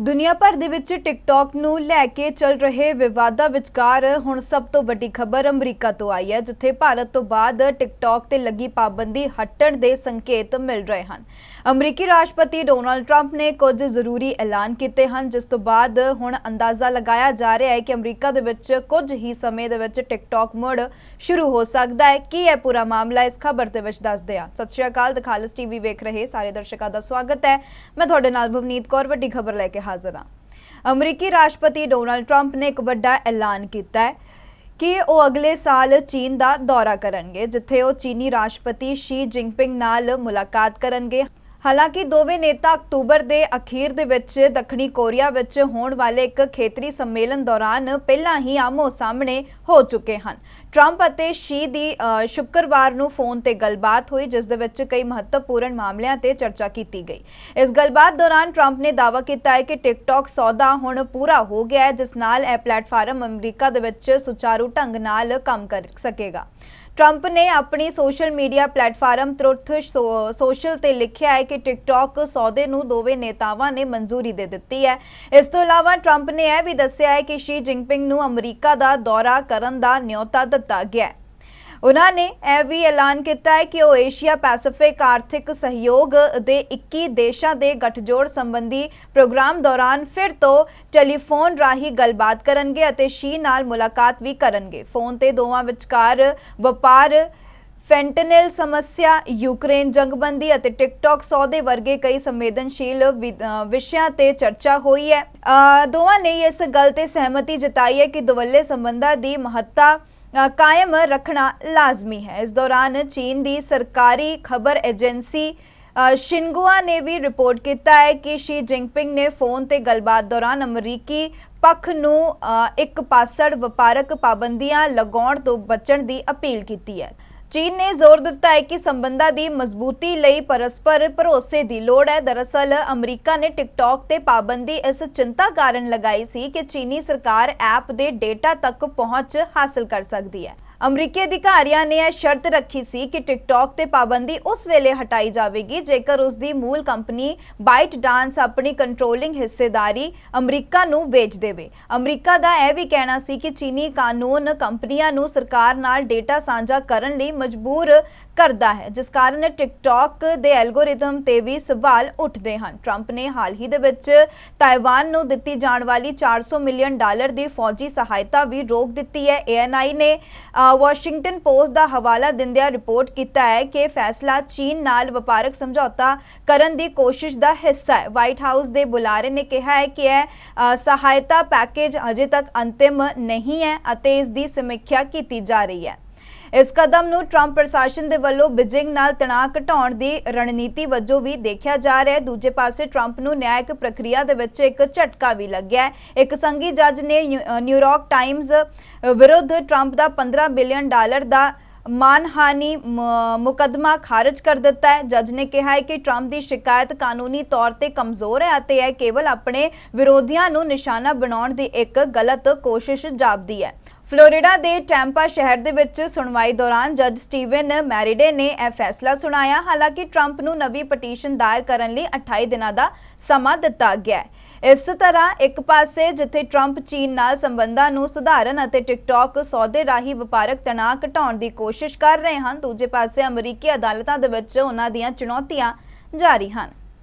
ਦੁਨੀਆ ਭਰ ਦੇ ਵਿੱਚ ਟਿਕਟੌਕ ਨੂੰ ਲੈ ਕੇ ਚੱਲ ਰਹੇ ਵਿਵਾਦਾਂ ਵਿਚਕਾਰ ਹੁਣ ਸਭ ਤੋਂ ਵੱਡੀ ਖਬਰ ਅਮਰੀਕਾ ਤੋਂ ਆਈ ਹੈ, ਜਿੱਥੇ ਭਾਰਤ ਤੋਂ ਬਾਅਦ ਟਿਕਟੌਕ ਤੇ ਲੱਗੀ ਪਾਬੰਦੀ ਹਟਣ ਦੇ ਸੰਕੇਤ ਮਿਲ ਰਹੇ ਹਨ। ਅਮਰੀਕੀ ਰਾਸ਼ਟਰਪਤੀ ਡੋਨਾਲਡ ਟਰੰਪ ਨੇ ਕੁਝ ਜ਼ਰੂਰੀ ਐਲਾਨ ਕੀਤੇ ਹਨ, ਜਿਸ ਤੋਂ ਬਾਅਦ ਹੁਣ ਅੰਦਾਜ਼ਾ ਲਗਾਇਆ ਜਾ ਰਿਹਾ ਹੈ ਕਿ ਅਮਰੀਕਾ ਦੇ ਵਿੱਚ ਕੁਝ ਹੀ ਸਮੇਂ ਦੇ ਵਿੱਚ ਟਿਕਟੌਕ ਮੁੜ ਸ਼ੁਰੂ ਹੋ ਸਕਦਾ ਹੈ। ਕੀ ਹੈ ਪੂਰਾ ਮਾਮਲਾ ਇਸ ਖਬਰ ਦੇ ਵਿੱਚ ਦੱਸਦੇ ਹਾਂ। ਸਤਿ ਸ਼੍ਰੀ ਅਕਾਲ, ਦਖਾਲਸ ਟੀਵੀ ਵੇਖ ਰਹੇ ਸਾਰੇ ਦਰਸ਼ਕਾਂ ਦਾ ਸਵਾਗਤ ਹੈ। ਮੈਂ ਤੁਹਾਡੇ ਨਾਲ ਭਵਨੀਤ ਕੌਰ, ਵੱਡੀ ਖਬਰ ਲੈ ਕੇ ਹਾਜ਼ਰ ਅਮਰੀਕੀ ਰਾਸ਼ਟਰਪਤੀ ਡੋਨਾਲਡ ਟਰੰਪ ਨੇ ਇੱਕ ਵੱਡਾ ਐਲਾਨ ਕੀਤਾ ਹੈ ਕਿ ਉਹ ਅਗਲੇ ਸਾਲ ਚੀਨ ਦਾ ਦੌਰਾ ਕਰਨਗੇ, ਜਿੱਥੇ ਉਹ ਚੀਨੀ ਰਾਸ਼ਟਰਪਤੀ ਸ਼ੀ ਜਿਨਪਿੰਗ ਨਾਲ ਮੁਲਾਕਾਤ ਕਰਨਗੇ। ਹਾਲਾਂਕਿ ਦੋਵੇਂ ਨੇਤਾ ਅਕਤੂਬਰ ਦੇ ਅਖੀਰ ਦੇ ਵਿੱਚ ਦੱਖਣੀ ਕੋਰੀਆ ਵਿੱਚ ਹੋਣ ਵਾਲੇ ਇੱਕ ਖੇਤਰੀ ਸੰਮੇਲਨ ਦੌਰਾਨ ਪਹਿਲਾਂ ਹੀ ਆਮੋ ਸਾਹਮਣੇ ਹੋ ਚੁੱਕੇ ਹਨ। ਟਰੰਪ ਅਤੇ ਸ਼ੀ ਦੀ ਸ਼ੁੱਕਰਵਾਰ ਨੂੰ ਫੋਨ ਤੇ ਗੱਲਬਾਤ ਹੋਈ, ਜਿਸ ਦੇ ਵਿੱਚ ਕਈ ਮਹੱਤਵਪੂਰਨ ਮਾਮਲਿਆਂ ਤੇ ਚਰਚਾ ਕੀਤੀ ਗਈ। ਇਸ ਗੱਲਬਾਤ ਦੌਰਾਨ ਟਰੰਪ ਨੇ ਦਾਅਵਾ ਕੀਤਾ ਹੈ ਕਿ ਟਿਕਟੌਕ ਸੌਦਾ ਹੁਣ ਪੂਰਾ ਹੋ ਗਿਆ ਹੈ, ਜਿਸ ਨਾਲ ਇਹ ਪਲੇਟਫਾਰਮ ਅਮਰੀਕਾ ਦੇ ਵਿੱਚ ਸੁਚਾਰੂ ਢੰਗ ਨਾਲ ਕੰਮ ਕਰ ਸਕੇਗਾ। ਟਰੰਪ ਨੇ ਆਪਣੀ social media platform Truth Social ਤੇ ਲਿਖਿਆ ਹੈ ਕਿ ਟਿਕਟੌਕ ਸੌਦੇ ਨੂੰ ਦੋਵੇਂ ਨੇਤਾਵਾਂ ਨੇ ਮਨਜ਼ੂਰੀ ਦੇ ਦਿੱਤੀ ਹੈ। ਇਸ ਤੋਂ ਇਲਾਵਾ ਟਰੰਪ ਨੇ ਇਹ ਵੀ ਦੱਸਿਆ ਹੈ ਕਿ ਸ਼ੀ ਜਿਨਪਿੰਗ ਨੂੰ ਅਮਰੀਕਾ ਦਾ ਦੌਰਾ ਕਰਨ ਦਾ ਨਿਯੋਤਾ ਦਿੱਤਾ ਗਿਆ ਹੈ। ਉਹਨਾਂ ਨੇ ਇਹ ਵੀ ਐਲਾਨ ਕੀਤਾ ਹੈ ਕਿ ਉਹ ਏਸ਼ੀਆ ਪੈਸੀਫਿਕ ਆਰਥਿਕ ਸਹਿਯੋਗ ਦੇ 21 ਦੇਸ਼ਾਂ ਦੇ ਗੱਠਜੋੜ ਸੰਬੰਧੀ ਪ੍ਰੋਗਰਾਮ ਦੌਰਾਨ ਫਿਰ ਤੋਂ ਟੈਲੀਫੋਨ ਰਾਹੀਂ ਗੱਲਬਾਤ ਕਰਨਗੇ ਅਤੇ ਸ਼ੀ ਨਾਲ ਮੁਲਾਕਾਤ ਵੀ ਕਰਨਗੇ। ਫੋਨ ਤੇ ਦੋਵਾਂ ਵਿਚਕਾਰ ਵਪਾਰ, ਫੈਂਟਨਲ ਸਮੱਸਿਆ, ਯੂਕਰੇਨ ਜੰਗਬੰਦੀ ਅਤੇ ਟਿਕਟੌਕ ਸੌਦੇ ਵਰਗੇ ਕਈ ਸੰਵੇਦਨਸ਼ੀਲ ਵਿਸ਼ਿਆਂ ਤੇ ਚਰਚਾ ਹੋਈ ਹੈ। ਦੋਵਾਂ ਨੇ ਇਸ ਗੱਲ ਤੇ ਸਹਿਮਤੀ ਜਤਾਈ ਹੈ ਕਿ ਦੁਵੱਲੇ ਸੰਬੰਧਾਂ ਦੀ ਮਹੱਤਤਾ ਕਾਇਮ ਰੱਖਣਾ ਲਾਜ਼ਮੀ ਹੈ। ਇਸ ਦੌਰਾਨ ਚੀਨ ਦੀ ਸਰਕਾਰੀ ਖਬਰ ਏਜੰਸੀ ਅ, ਨੇ ਵੀ ਰਿਪੋਰਟ ਕੀਤਾ ਹੈ ਕਿ ਸ਼ੀ ਜਿੰਗਪਿੰਗ ਨੇ ਫੋਨ ਤੇ ਗੱਲਬਾਤ ਦੌਰਾਨ ਅਮਰੀਕੀ ਪੱਖ ਨੂੰ ਇੱਕ ਪਾਸੜ ਵਪਾਰਕ ਪਾਬੰਦੀਆਂ ਲਗਾਉਣ ਤੋਂ ਬਚਣ ਦੀ ਅਪੀਲ ਕੀਤੀ ਹੈ। ਚੀਨ ਨੇ ਜ਼ੋਰ ਦਿੱਤਾ ਹੈ ਕਿ ਸੰਬੰਧਾਂ ਦੀ ਮਜ਼ਬੂਤੀ ਲਈ ਪਰਸਪਰ ਭਰੋਸੇ ਦੀ ਲੋੜ ਹੈ। ਦਰਅਸਲ, ਅਮਰੀਕਾ ਨੇ ਟਿਕਟੌਕ ਤੇ ਪਾਬੰਦੀ ਇਸ ਚਿੰਤਾ ਕਾਰਨ ਲਗਾਈ ਸੀ ਕਿ ਚੀਨੀ ਸਰਕਾਰ ਐਪ ਦੇ ਡੇਟਾ ਤੱਕ ਪਹੁੰਚ ਹਾਸਲ ਕਰ ਸਕਦੀ ਹੈ। ਅਮਰੀਕੀ ਅਧਿਕਾਰੀਆਂ ਨੇ ਇਹ ਸ਼ਰਤ ਰੱਖੀ ਸੀ ਕਿ ਟਿਕਟੌਕ ਤੇ ਪਾਬੰਦੀ ਉਸ ਵੇਲੇ ਹਟਾਈ ਜਾਵੇਗੀ, ਜੇਕਰ ਉਸ ਦੀ ਮੂਲ ਕੰਪਨੀ ਬਾਈਟ ਡਾਂਸ ਆਪਣੀ ਕੰਟਰੋਲਿੰਗ ਹਿੱਸੇਦਾਰੀ ਅਮਰੀਕਾ ਨੂੰ ਵੇਚ ਦੇਵੇ। ਅਮਰੀਕਾ ਦਾ ਇਹ ਵੀ ਕਹਿਣਾ ਸੀ ਕਿ ਚੀਨੀ ਕਾਨੂੰਨ ਕੰਪਨੀਆਂ ਨੂੰ ਸਰਕਾਰ ਨਾਲ ਡੇਟਾ ਸਾਂਝਾ ਕਰਨ ਲਈ ਮਜਬੂਰ ਕਰਦਾ ਹੈ, ਜਿਸ ਕਾਰਨ ਟਿਕਟੌਕ ਦੇ ਐਲਗੋਰਿਥਮ ਤੇ ਵੀ ਸਵਾਲ ਉੱਠਦੇ ਹਨ। ਟਰੰਪ ਨੇ ਹਾਲ ਹੀ ਦੇ ਵਿੱਚ ਤਾਇਵਾਨ ਨੂੰ ਦਿੱਤੀ ਜਾਣ ਵਾਲੀ 400 ਮਿਲੀਅਨ ਡਾਲਰ ਦੀ ਫੌਜੀ ਸਹਾਇਤਾ ਵੀ ਰੋਕ ਦਿੱਤੀ ਹੈ। ਏਐਨਆਈ ਨੇ ਵਾਸ਼ਿੰਗਟਨ ਪੋਸਟ ਦਾ ਹਵਾਲਾ ਦਿੰਦਿਆਂ ਰਿਪੋਰਟ ਕੀਤਾ ਹੈ ਕਿ ਫੈਸਲਾ ਚੀਨ ਨਾਲ ਵਪਾਰਕ ਸਮਝੌਤਾ ਕਰਨ ਦੀ ਕੋਸ਼ਿਸ਼ ਦਾ ਹਿੱਸਾ ਹੈ। ਵਾਈਟ ਹਾਊਸ ਦੇ ਬੁਲਾਰੇ ਨੇ ਕਿਹਾ ਹੈ ਕਿ ਇਹ ਸਹਾਇਤਾ ਪੈਕੇਜ ਅਜੇ ਤੱਕ ਅੰਤਿਮ ਨਹੀਂ ਹੈ ਅਤੇ ਇਸ ਦੀ ਸਮੀਖਿਆ ਕੀਤੀ ਜਾ ਰਹੀ ਹੈ। ਇਸ ਕਦਮ ਨੂੰ ਟਰੰਪ ਪ੍ਰਸ਼ਾਸਨ ਦੇ ਵੱਲੋਂ ਬੀਜਿੰਗ ਨਾਲ ਤਣਾਅ ਘਟਾਉਣ ਦੀ ਰਣਨੀਤੀ ਵਜੋਂ ਵੀ ਦੇਖਿਆ ਜਾ ਰਿਹਾ ਹੈ। ਦੂਜੇ ਪਾਸੇ ਟਰੰਪ ਨੂੰ ਨਿਆਇਕ ਪ੍ਰਕਿਰਿਆ ਦੇ ਵਿੱਚ ਇੱਕ ਝਟਕਾ ਵੀ ਲੱਗਿਆ ਹੈ। ਇੱਕ ਸੰਘੀ ਜੱਜ ਨੇ ਨਿਊਯਾਰਕ ਟਾਈਮਜ਼ ਵਿਰੁੱਧ ਟਰੰਪ ਦਾ 15 ਬਿਲੀਅਨ ਡਾਲਰ ਦਾ ਮਾਨਹਾਨੀ, ਮ- ਮੁਕੱਦਮਾ ਖਾਰਜ ਕਰ ਦਿੱਤਾ ਹੈ। ਜੱਜ ਨੇ ਕਿਹਾ ਹੈ ਕਿ ਟਰੰਪ ਦੀ ਸ਼ਿਕਾਇਤ ਕਾਨੂੰਨੀ ਤੌਰ ਤੇ ਕਮਜ਼ੋਰ ਹੈ ਅਤੇ ਇਹ ਕੇਵਲ ਆਪਣੇ ਵਿਰੋਧੀਆਂ ਨੂੰ ਨਿਸ਼ਾਨਾ ਬਣਾਉਣ ਦੀ ਇੱਕ ਗਲਤ ਕੋਸ਼ਿਸ਼ ਜਾਪਦੀ ਹੈ। ਫਲੋਰੀਡਾ ਦੇ ਟੈਂਪਾ ਸ਼ਹਿਰ ਦੇ ਵਿੱਚ ਸੁਣਵਾਈ ਦੌਰਾਨ ਜੱਜ ਸਟੀਵਨ ਮੈਰੀਡੇ ਨੇ ਇਹ ਫੈਸਲਾ ਸੁਣਾਇਆ। ਹਾਲਾਂਕਿ ਟਰੰਪ ਨੂੰ ਨਵੀਂ ਪਟੀਸ਼ਨ ਦਾਇਰ ਕਰਨ ਲਈ 28 ਦਿਨਾਂ ਦਾ ਸਮਾਂ ਦਿੱਤਾ ਗਿਆ ਹੈ। ਇਸ ਤਰ੍ਹਾਂ ਇੱਕ ਪਾਸੇ ਜਿੱਥੇ ਟਰੰਪ ਚੀਨ ਨਾਲ ਸੰਬੰਧਾਂ ਨੂੰ ਸੁਧਾਰਨ ਅਤੇ ਟਿਕਟੌਕ ਸੌਦੇ ਰਾਹੀਂ ਵਪਾਰਕ ਤਣਾਅ ਘਟਾਉਣ ਦੀ ਕੋਸ਼ਿਸ਼ ਕਰ ਰਹੇ ਹਨ, ਦੂਜੇ ਪਾਸੇ ਅਮਰੀਕੀ ਅਦਾਲਤਾਂ ਦੇ ਵਿੱਚ ਉਹਨਾਂ ਦੀਆਂ ਚੁਣੌਤੀਆਂ ਜਾਰੀ ਹਨ।